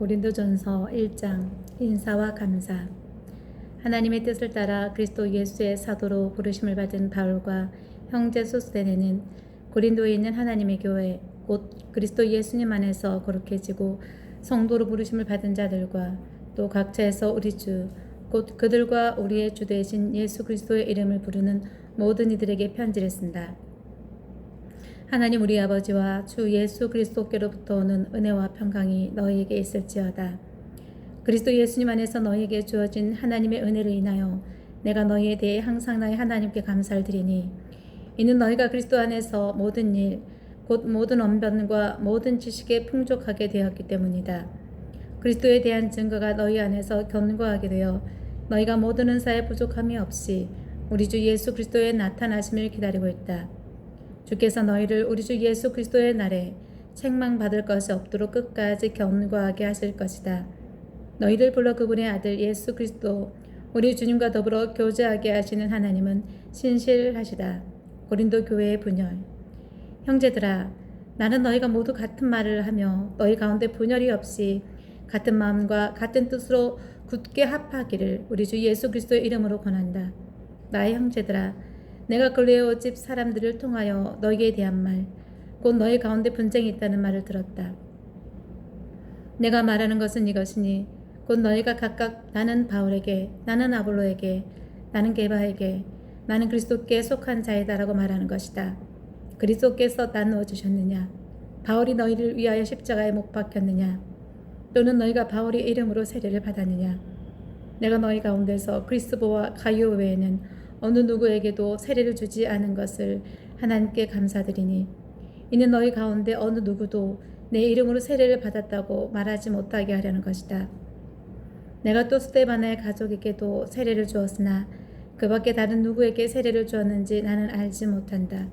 고린도전서 1장 인사와 감사 하나님의 뜻을 따라 그리스도 예수의 사도로 부르심을 받은 바울과 형제 소스데네는 고린도에 있는 하나님의 교회 곧 그리스도 예수님 안에서 거룩해지고 성도로 부르심을 받은 자들과 또 각처에서 우리 주 곧 그들과 우리의 주 되신 예수 그리스도의 이름을 부르는 모든 이들에게 편지를 쓴다. 하나님 우리 아버지와 주 예수 그리스도께로부터 오는 은혜와 평강이 너희에게 있을지어다. 그리스도 예수님 안에서 너희에게 주어진 하나님의 은혜를 인하여 내가 너희에 대해 항상 나의 하나님께 감사를 드리니 이는 너희가 그리스도 안에서 모든 일, 곧 모든 언변과 모든 지식에 풍족하게 되었기 때문이다. 그리스도에 대한 증거가 너희 안에서 견고하게 되어 너희가 모든 은사에 부족함이 없이 우리 주 예수 그리스도의 나타나심을 기다리고 있다. 주께서 너희를 우리 주 예수 그리스도의 날에 책망받을 것이 없도록 끝까지 견고하게 하실 것이다. 너희를 불러 그분의 아들 예수 그리스도 우리 주님과 더불어 교제하게 하시는 하나님은 신실하시다. 고린도 교회의 분열 형제들아 나는 너희가 모두 같은 말을 하며 너희 가운데 분열이 없이 같은 마음과 같은 뜻으로 굳게 합하기를 우리 주 예수 그리스도의 이름으로 권한다. 나의 형제들아 내가 글레오 집 사람들을 통하여 너희에 대한 말, 곧 너희 가운데 분쟁이 있다는 말을 들었다. 내가 말하는 것은 이것이니 곧 너희가 각각 나는 바울에게, 나는 아볼로에게, 나는 게바에게, 나는 그리스도께 속한 자이다라고 말하는 것이다. 그리스도께서 나누어 주셨느냐? 바울이 너희를 위하여 십자가에 못 박혔느냐? 또는 너희가 바울의 이름으로 세례를 받았느냐? 내가 너희 가운데서 그리스도와 가이오 외에는 어느 누구에게도 세례를 주지 않은 것을 하나님께 감사드리니 이는 너희 가운데 어느 누구도 내 이름으로 세례를 받았다고 말하지 못하게 하려는 것이다. 내가 또 스테반의 가족에게도 세례를 주었으나 그 밖에 다른 누구에게 세례를 주었는지 나는 알지 못한다.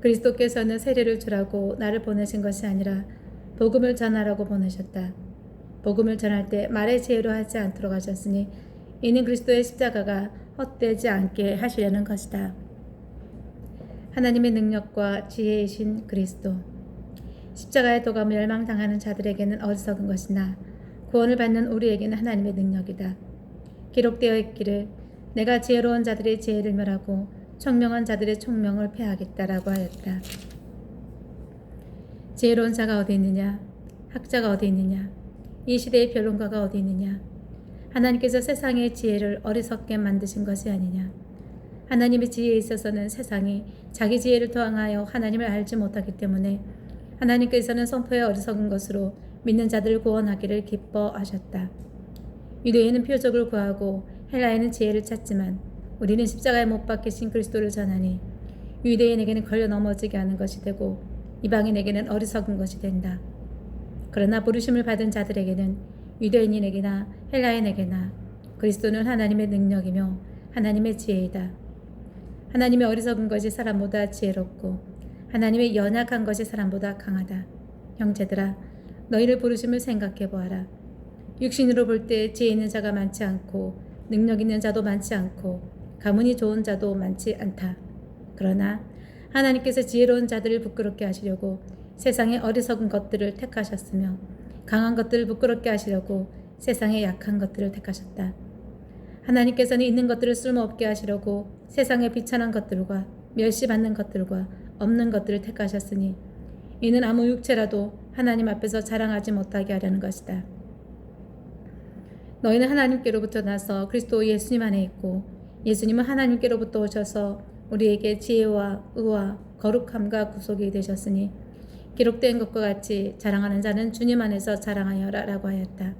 그리스도께서는 세례를 주라고 나를 보내신 것이 아니라 복음을 전하라고 보내셨다. 복음을 전할 때 말의 지혜로 하지 않도록 하셨으니 이는 그리스도의 십자가가 헛되지 않게 하시려는 것이다. 하나님의 능력과 지혜이신 그리스도 십자가의 도가 멸망당하는 자들에게는 어리석은 것이나 구원을 받는 우리에게는 하나님의 능력이다. 기록되어 있기를 내가 지혜로운 자들의 지혜를 멸하고 총명한 자들의 총명을 패하겠다라고 하였다. 지혜로운 자가 어디 있느냐? 학자가 어디 있느냐? 이 시대의 변론가가 어디 있느냐? 하나님께서 세상의 지혜를 어리석게 만드신 것이 아니냐? 하나님의 지혜에 있어서는 세상이 자기 지혜를 더하여 하나님을 알지 못하기 때문에 하나님께서는 선포의 어리석은 것으로 믿는 자들을 구원하기를 기뻐하셨다. 유대인은 표적을 구하고 헬라인은 지혜를 찾지만 우리는 십자가에 못 박히신 그리스도를 전하니 유대인에게는 걸려 넘어지게 하는 것이 되고 이방인에게는 어리석은 것이 된다. 그러나 부르심을 받은 자들에게는 유대인에게나 헬라인에게나 그리스도는 하나님의 능력이며 하나님의 지혜이다. 하나님의 어리석은 것이 사람보다 지혜롭고 하나님의 연약한 것이 사람보다 강하다. 형제들아 너희를 부르심을 생각해 보아라. 육신으로 볼 때 지혜 있는 자가 많지 않고 능력 있는 자도 많지 않고 가문이 좋은 자도 많지 않다. 그러나 하나님께서 지혜로운 자들을 부끄럽게 하시려고 세상의 어리석은 것들을 택하셨으며 강한 것들을 부끄럽게 하시려고 세상의 약한 것들을 택하셨다. 하나님께서는 있는 것들을 쓸모없게 하시려고 세상의 비천한 것들과 멸시받는 것들과 없는 것들을 택하셨으니 이는 아무 육체라도 하나님 앞에서 자랑하지 못하게 하려는 것이다. 너희는 하나님께로부터 나서 그리스도 예수님 안에 있고 예수님은 하나님께로부터 오셔서 우리에게 지혜와 의와 거룩함과 구속이 되셨으니 기록된 것과 같이 자랑하는 자는 주님 안에서 자랑하여라 라고 하였다.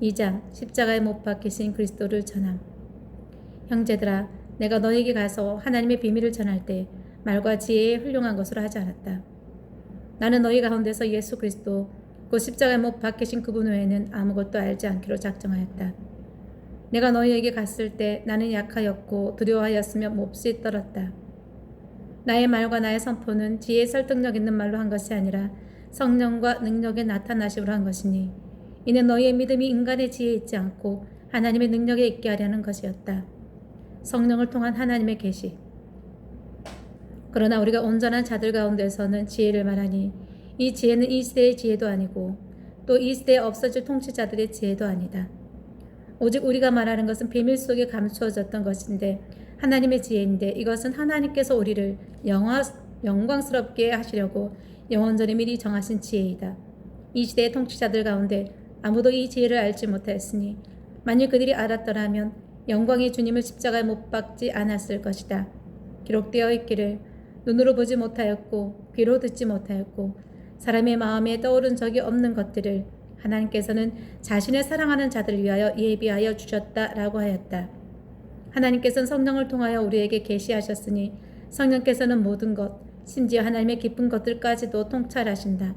2장 십자가에 못 박히신 그리스도를 전함 형제들아 내가 너에게 가서 하나님의 비밀을 전할 때 말과 지혜에 훌륭한 것으로 하지 않았다. 나는 너희 가운데서 예수 그리스도 곧 십자가에 못 박히신 그분 외에는 아무것도 알지 않기로 작정하였다. 내가 너희에게 갔을 때 나는 약하였고 두려워하였으며 몹시 떨었다. 나의 말과 나의 선포는 지혜 설득력 있는 말로 한 것이 아니라 성령과 능력의 나타나심으로 한 것이니 이는 너희의 믿음이 인간의 지혜에 있지 않고 하나님의 능력에 있게 하려는 것이었다. 성령을 통한 하나님의 계시. 그러나 우리가 온전한 자들 가운데서는 지혜를 말하니 이 지혜는 이 시대의 지혜도 아니고 또 이 시대에 없어질 통치자들의 지혜도 아니다. 오직 우리가 말하는 것은 비밀 속에 감추어졌던 것인데 하나님의 지혜인데 이것은 하나님께서 우리를 영화, 영광스럽게 하시려고 영원전에 미리 정하신 지혜이다. 이 시대의 통치자들 가운데 아무도 이 지혜를 알지 못하였으니 만일 그들이 알았더라면 영광의 주님을 십자가에 못 박지 않았을 것이다. 기록되어 있기를 눈으로 보지 못하였고 귀로 듣지 못하였고 사람의 마음에 떠오른 적이 없는 것들을 하나님께서는 자신의 사랑하는 자들을 위하여 예비하여 주셨다라고 하였다. 하나님께서는 성령을 통하여 우리에게 계시하셨으니 성령께서는 모든 것, 심지어 하나님의 깊은 것들까지도 통찰하신다.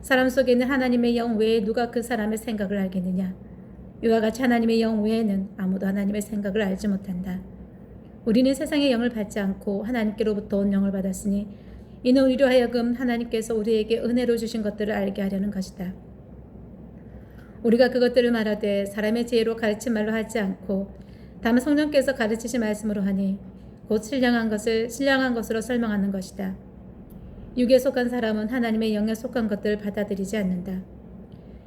사람 속에 있는 하나님의 영 외에 누가 그 사람의 생각을 알겠느냐? 이와 같이 하나님의 영 외에는 아무도 하나님의 생각을 알지 못한다. 우리는 세상의 영을 받지 않고 하나님께로부터 온 영을 받았으니 이는 우리로 하여금 하나님께서 우리에게 은혜로 주신 것들을 알게 하려는 것이다. 우리가 그것들을 말하되 사람의 지혜로 가르친 말로 하지 않고 다만 성령께서 가르치신 말씀으로 하니 곧 신령한 것을 신령한 것으로 설명하는 것이다. 육에 속한 사람은 하나님의 영에 속한 것들을 받아들이지 않는다.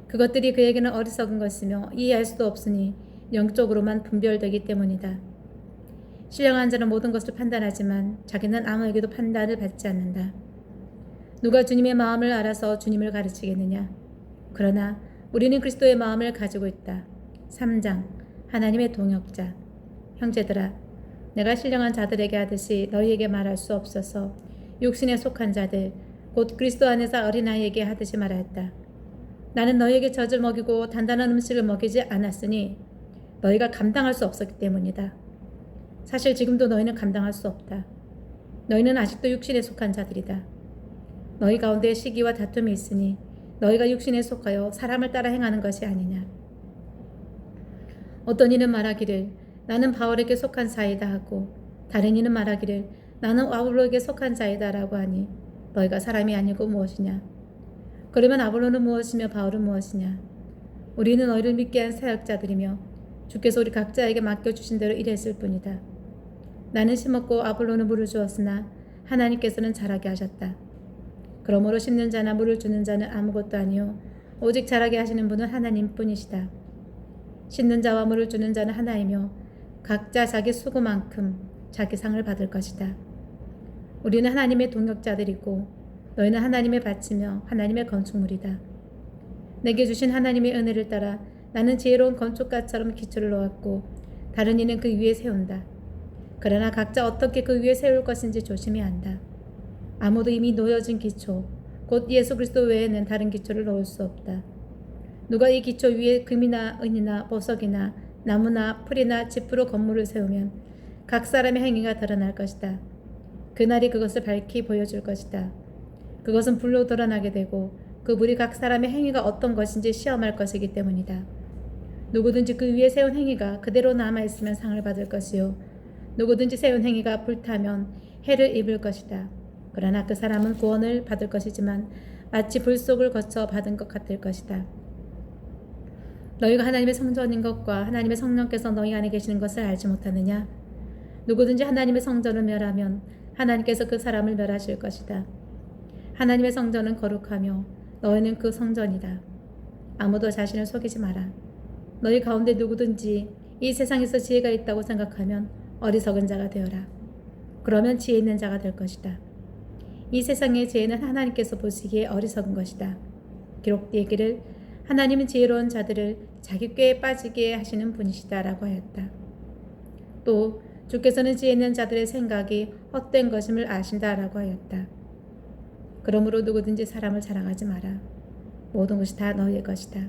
그것들이 그에게는 어리석은 것이며 이해할 수도 없으니 영적으로만 분별되기 때문이다. 신령한 자는 모든 것을 판단하지만 자기는 아무에게도 판단을 받지 않는다. 누가 주님의 마음을 알아서 주님을 가르치겠느냐? 그러나 우리는 그리스도의 마음을 가지고 있다. 3장 하나님의 동역자 형제들아 내가 신령한 자들에게 하듯이 너희에게 말할 수 없어서 육신에 속한 자들 곧 그리스도 안에서 어린아이에게 하듯이 말하였다. 나는 너희에게 젖을 먹이고 단단한 음식을 먹이지 않았으니 너희가 감당할 수 없었기 때문이다. 사실 지금도 너희는 감당할 수 없다. 너희는 아직도 육신에 속한 자들이다. 너희 가운데 시기와 다툼이 있으니 너희가 육신에 속하여 사람을 따라 행하는 것이 아니냐. 어떤 이는 말하기를 나는 바울에게 속한 자이다 하고 다른 이는 말하기를 나는 아볼로에게 속한 자이다라고 하니 너희가 사람이 아니고 무엇이냐? 그러면 아볼로는 무엇이며 바울은 무엇이냐? 우리는 너희를 믿게 한 사역자들이며 주께서 우리 각자에게 맡겨 주신 대로 일했을 뿐이다. 나는 심었고 아볼로는 물을 주었으나 하나님께서는 자라게 하셨다. 그러므로 심는 자나 물을 주는 자는 아무것도 아니요 오직 자라게 하시는 분은 하나님뿐이시다. 심는 자와 물을 주는 자는 하나이며 각자 자기 수고만큼 자기 상을 받을 것이다. 우리는 하나님의 동역자들이고 너희는 하나님의 밭이며 하나님의 건축물이다. 내게 주신 하나님의 은혜를 따라 나는 지혜로운 건축가처럼 기초를 놓았고 다른 이는 그 위에 세운다. 그러나 각자 어떻게 그 위에 세울 것인지 조심히 한다. 아무도 이미 놓여진 기초, 곧 예수 그리스도 외에는 다른 기초를 놓을 수 없다. 누가 이 기초 위에 금이나 은이나 보석이나 나무나 풀이나 지프로 건물을 세우면 각 사람의 행위가 드러날 것이다. 그날이 그것을 밝히 보여줄 것이다. 그것은 불로 드러나게 되고 그 불이 각 사람의 행위가 어떤 것인지 시험할 것이기 때문이다. 누구든지 그 위에 세운 행위가 그대로 남아 있으면 상을 받을 것이요. 누구든지 세운 행위가 불타면 해를 입을 것이다. 그러나 그 사람은 구원을 받을 것이지만 마치 불 속을 거쳐 받은 것 같을 것이다. 너희가 하나님의 성전인 것과 하나님의 성령께서 너희 안에 계시는 것을 알지 못하느냐? 누구든지 하나님의 성전을 멸하면 하나님께서 그 사람을 멸하실 것이다. 하나님의 성전은 거룩하며 너희는 그 성전이다. 아무도 자신을 속이지 마라. 너희 가운데 누구든지 이 세상에서 지혜가 있다고 생각하면 어리석은 자가 되어라. 그러면 지혜 있는 자가 될 것이다. 이 세상의 지혜는 하나님께서 보시기에 어리석은 것이다. 기록되기를 하나님은 지혜로운 자들을 자기 꾀에 빠지게 하시는 분이시다라고 하였다. 또 주께서는 지혜 있는 자들의 생각이 헛된 것임을 아신다라고 하였다. 그러므로 누구든지 사람을 자랑하지 마라. 모든 것이 다 너희의 것이다.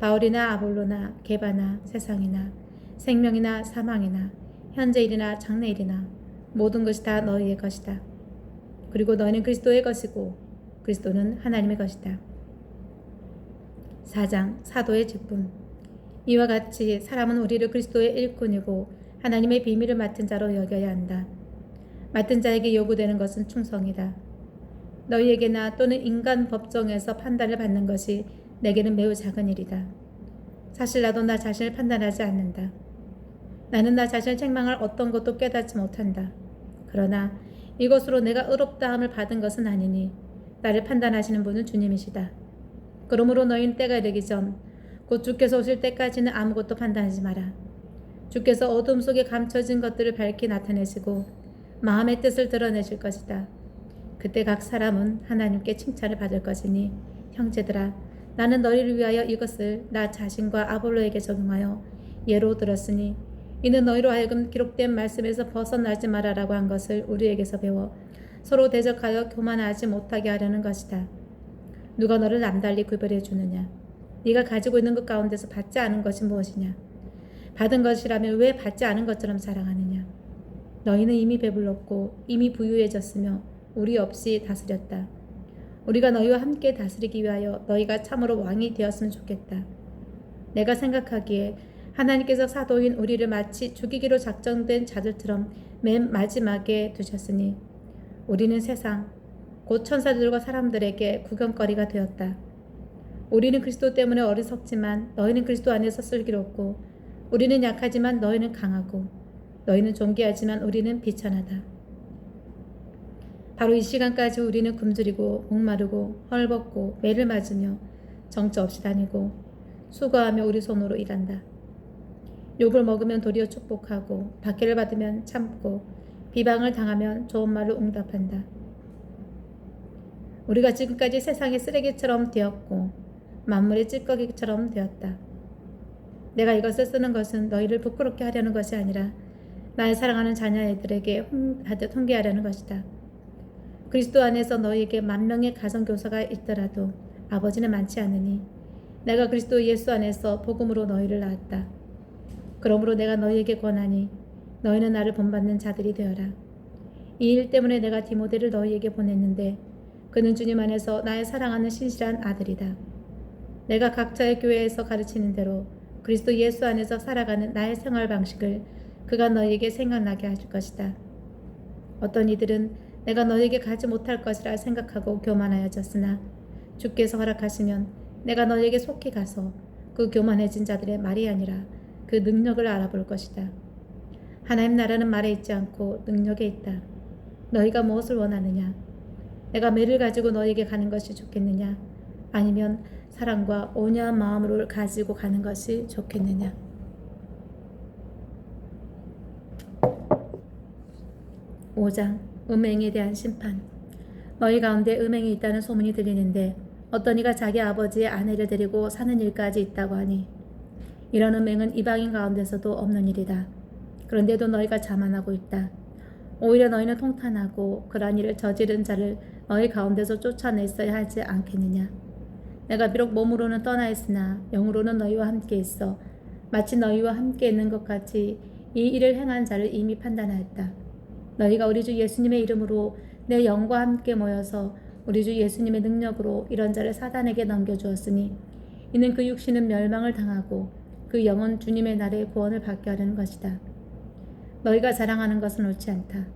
바울이나 아볼로나 게바나 세상이나 생명이나 사망이나 현재일이나 장래일이나 모든 것이 다 너희의 것이다. 그리고 너희는 그리스도의 것이고 그리스도는 하나님의 것이다. 4장 사도의 직분 이와 같이 사람은 우리를 그리스도의 일꾼이고 하나님의 비밀을 맡은 자로 여겨야 한다. 맡은 자에게 요구되는 것은 충성이다. 너희에게나 또는 인간 법정에서 판단을 받는 것이 내게는 매우 작은 일이다. 사실 나도 나 자신을 판단하지 않는다. 나는 나 자신을 책망할 어떤 것도 깨닫지 못한다. 그러나 이것으로 내가 의롭다함을 받은 것은 아니니 나를 판단하시는 분은 주님이시다. 그러므로 너희는 때가 이르기 전 곧 주께서 오실 때까지는 아무것도 판단하지 마라. 주께서 어둠 속에 감춰진 것들을 밝히 나타내시고 마음의 뜻을 드러내실 것이다. 그때 각 사람은 하나님께 칭찬을 받을 것이니 형제들아 나는 너희를 위하여 이것을 나 자신과 아볼로에게 적용하여 예로 들었으니 이는 너희로 하여금 기록된 말씀에서 벗어나지 말아라고 한 것을 우리에게서 배워 서로 대적하여 교만하지 못하게 하려는 것이다. 누가 너를 남달리 구별해 주느냐? 네가 가지고 있는 것 가운데서 받지 않은 것이 무엇이냐? 받은 것이라면 왜 받지 않은 것처럼 자랑하느냐? 너희는 이미 배불렀고 이미 부유해졌으며 우리 없이 다스렸다. 우리가 너희와 함께 다스리기 위하여 너희가 참으로 왕이 되었으면 좋겠다. 내가 생각하기에 하나님께서 사도인 우리를 마치 죽이기로 작정된 자들처럼 맨 마지막에 두셨으니 우리는 세상 곧 천사들과 사람들에게 구경거리가 되었다. 우리는 그리스도 때문에 어리석지만 너희는 그리스도 안에서 슬기롭고 우리는 약하지만 너희는 강하고 너희는 존귀하지만 우리는 비천하다. 바로 이 시간까지 우리는 굶주리고 목마르고 헐벗고 매를 맞으며 정처 없이 다니고 수고하며 우리 손으로 일한다. 욕을 먹으면 도리어 축복하고 박해를 받으면 참고 비방을 당하면 좋은 말로 응답한다. 우리가 지금까지 세상의 쓰레기처럼 되었고 만물의 찌꺼기처럼 되었다. 내가 이것을 쓰는 것은 너희를 부끄럽게 하려는 것이 아니라 나의 사랑하는 자녀애들에게 홍하듯 훈계하려는 것이다. 그리스도 안에서 너희에게 만 명의 가정교사가 있더라도 아버지는 많지 않으니 내가 그리스도 예수 안에서 복음으로 너희를 낳았다. 그러므로 내가 너희에게 권하니 너희는 나를 본받는 자들이 되어라. 이 일 때문에 내가 디모데를 너희에게 보냈는데 그는 주님 안에서 나의 사랑하는 신실한 아들이다. 내가 각자의 교회에서 가르치는 대로 그리스도 예수 안에서 살아가는 나의 생활 방식을 그가 너희에게 생각나게 하실 것이다. 어떤 이들은 내가 너희에게 가지 못할 것이라 생각하고 교만하여졌으나 주께서 허락하시면 내가 너희에게 속히 가서 그 교만해진 자들의 말이 아니라 그 능력을 알아볼 것이다. 하나님 나라는 말에 있지 않고 능력에 있다. 너희가 무엇을 원하느냐? 내가 매를 가지고 너희에게 가는 것이 좋겠느냐? 아니면 사랑과 온유한 마음으로 가지고 가는 것이 좋겠느냐? 오장 음행에 대한 심판 너희 가운데 음행이 있다는 소문이 들리는데 어떤 이가 자기 아버지의 아내를 데리고 사는 일까지 있다고 하니 이런 음행은 이방인 가운데서도 없는 일이다. 그런데도 너희가 자만하고 있다. 오히려 너희는 통탄하고 그러한 일을 저지른 자를 너희 가운데서 쫓아냈어야 하지 않겠느냐. 내가 비록 몸으로는 떠나 있으나 영으로는 너희와 함께 있어 마치 너희와 함께 있는 것 같이 이 일을 행한 자를 이미 판단하였다. 너희가 우리 주 예수님의 이름으로 내 영과 함께 모여서 우리 주 예수님의 능력으로 이런 자를 사단에게 넘겨주었으니 이는 그 육신은 멸망을 당하고 그 영은 주님의 날에 구원을 받게 하려는 것이다. 너희가 자랑하는 것은 옳지 않다.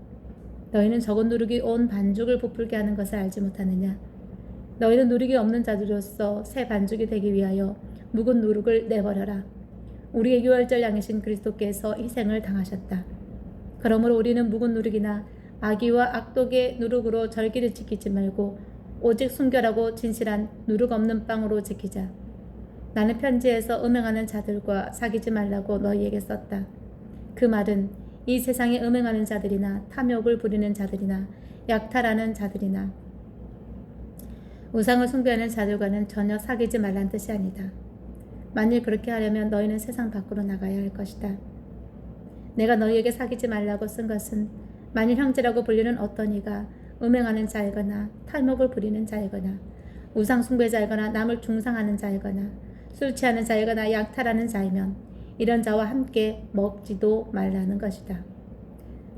너희는 적은 누룩이 온 반죽을 부풀게 하는 것을 알지 못하느냐? 너희는 누룩이 없는 자들로서 새 반죽이 되기 위하여 묵은 누룩을 내버려라. 우리의 유월절 양이신 그리스도께서 희생을 당하셨다. 그러므로 우리는 묵은 누룩이나 악의와 악독의 누룩으로 절기를 지키지 말고 오직 순결하고 진실한 누룩 없는 빵으로 지키자. 나는 편지에서 음행하는 자들과 사귀지 말라고 너희에게 썼다. 그 말은 이 세상에 음행하는 자들이나 탐욕을 부리는 자들이나 약탈하는 자들이나 우상을 숭배하는 자들과는 전혀 사귀지 말란 뜻이 아니다. 만일 그렇게 하려면 너희는 세상 밖으로 나가야 할 것이다. 내가 너희에게 사귀지 말라고 쓴 것은 만일 형제라고 불리는 어떤 이가 음행하는 자이거나 탈목을 부리는 자이거나 우상 숭배자이거나 남을 중상하는 자이거나 술 취하는 자이거나 약탈하는 자이면 이런 자와 함께 먹지도 말라는 것이다.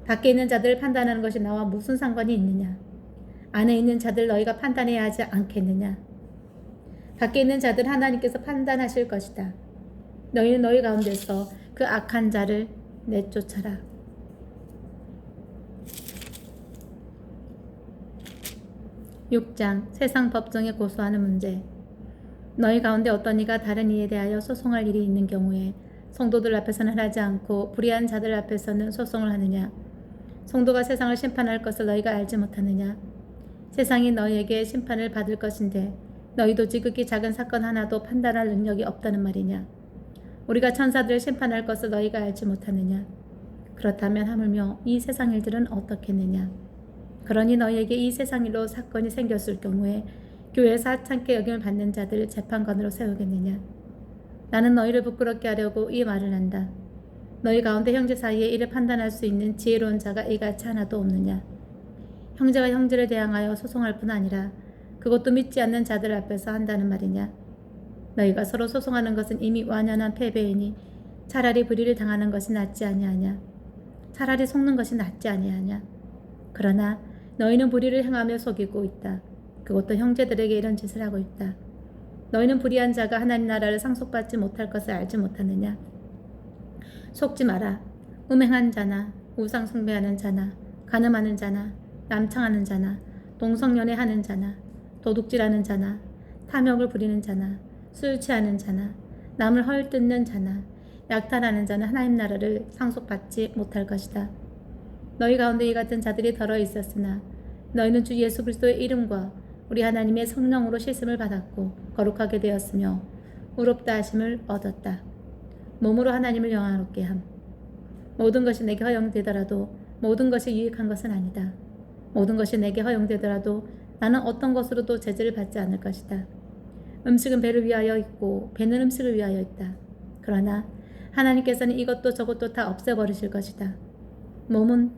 밖에 있는 자들을 판단하는 것이 나와 무슨 상관이 있느냐? 안에 있는 자들 너희가 판단해야 하지 않겠느냐? 밖에 있는 자들 하나님께서 판단하실 것이다. 너희는 너희 가운데서 그 악한 자를 내쫓아라. (6장) 세상 법정에 고소하는 문제 너희 가운데 어떤 이가 다른 이에 대하여 소송할 일이 있는 경우에 성도들 앞에서는 하지 않고 불의한 자들 앞에서는 소송을 하느냐? 성도가 세상을 심판할 것을 너희가 알지 못하느냐? 세상이 너희에게 심판을 받을 것인데 너희도 지극히 작은 사건 하나도 판단할 능력이 없다는 말이냐? 우리가 천사들을 심판할 것을 너희가 알지 못하느냐? 그렇다면 하물며 이 세상 일들은 어떻겠느냐? 그러니 너희에게 이 세상 일로 사건이 생겼을 경우에 교회에서 하찮게 여김을 받는 자들을 재판관으로 세우겠느냐? 나는 너희를 부끄럽게 하려고 이 말을 한다. 너희 가운데 형제 사이에 이를 판단할 수 있는 지혜로운 자가 이같이 하나도 없느냐? 형제가 형제를 대항하여 소송할 뿐 아니라 그것도 믿지 않는 자들 앞에서 한다는 말이냐? 너희가 서로 소송하는 것은 이미 완연한 패배이니 차라리 불의를 당하는 것이 낫지 아니하냐? 차라리 속는 것이 낫지 아니하냐? 그러나 너희는 불의를 행하며 속이고 있다. 그것도 형제들에게 이런 짓을 하고 있다. 너희는 불의한 자가 하나님 나라를 상속받지 못할 것을 알지 못하느냐? 속지 마라. 음행한 자나 우상 숭배하는 자나 간음하는 자나 남창하는 자나 동성연애 하는 자나 도둑질하는 자나 탐욕을 부리는 자나 술 취하는 자나 남을 헐뜯는 자나 약탈하는 자는 하나님 나라를 상속받지 못할 것이다. 너희 가운데 이 같은 자들이 더러 있었으나 너희는 주 예수 그리스도의 이름과 우리 하나님의 성령으로 실심을 받았고 거룩하게 되었으며 의롭다 하심을 얻었다. 몸으로 하나님을 영화롭게 함. 모든 것이 내게 허용되더라도 모든 것이 유익한 것은 아니다. 모든 것이 내게 허용되더라도 나는 어떤 것으로도 제재를 받지 않을 것이다. 음식은 배를 위하여 있고 배는 음식을 위하여 있다. 그러나 하나님께서는 이것도 저것도 다 없애버리실 것이다. 몸은